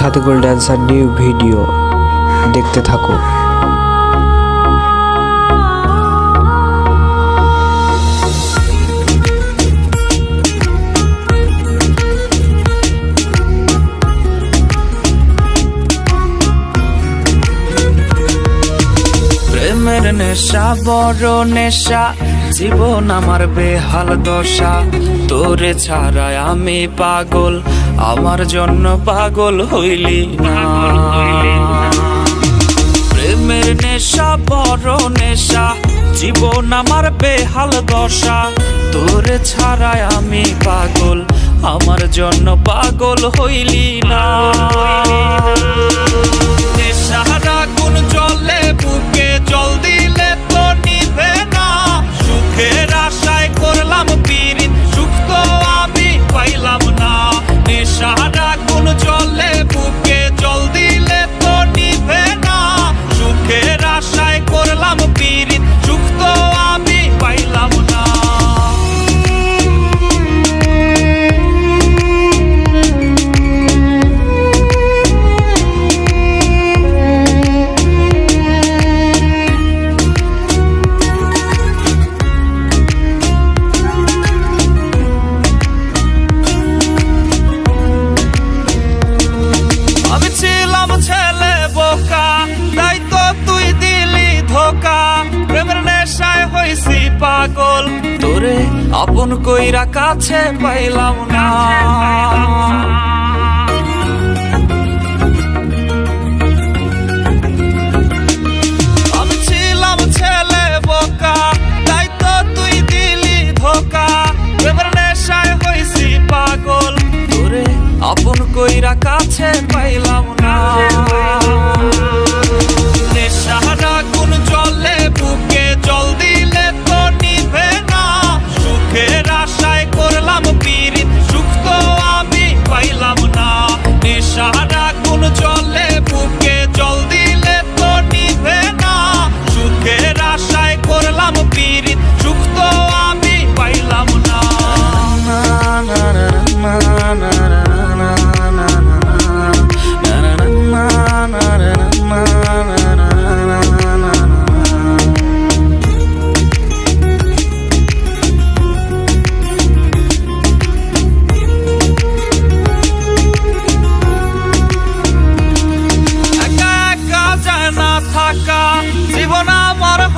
Sadikul dancer new video দেখতে থাকো। প্রেমের নেশা, বড় নেশা, জীবন আমার বেহাল দশা। তোরে ছাড়ায় আমি পাগল আমার জন্য পাগল হইলি না। প্রেমের নেশা, বড় নেশা, জীবন আমার বেহাল দশা। তোরে ছাড়ায় আমি পাগল, আমার জন্য পাগল হইলি না। হইছি পাগল তোরে আপন কইরা কাছে পাইলাম না।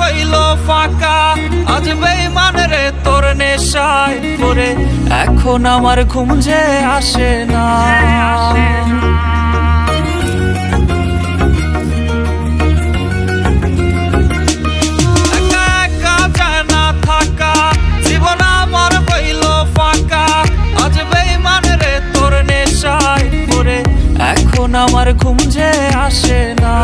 হইল ফাঁকা। আজ বেইমান রে, তোর নেশায় পরে এখন আমার ঘুম যে আসে না। আমার ঘুম যে আসে না।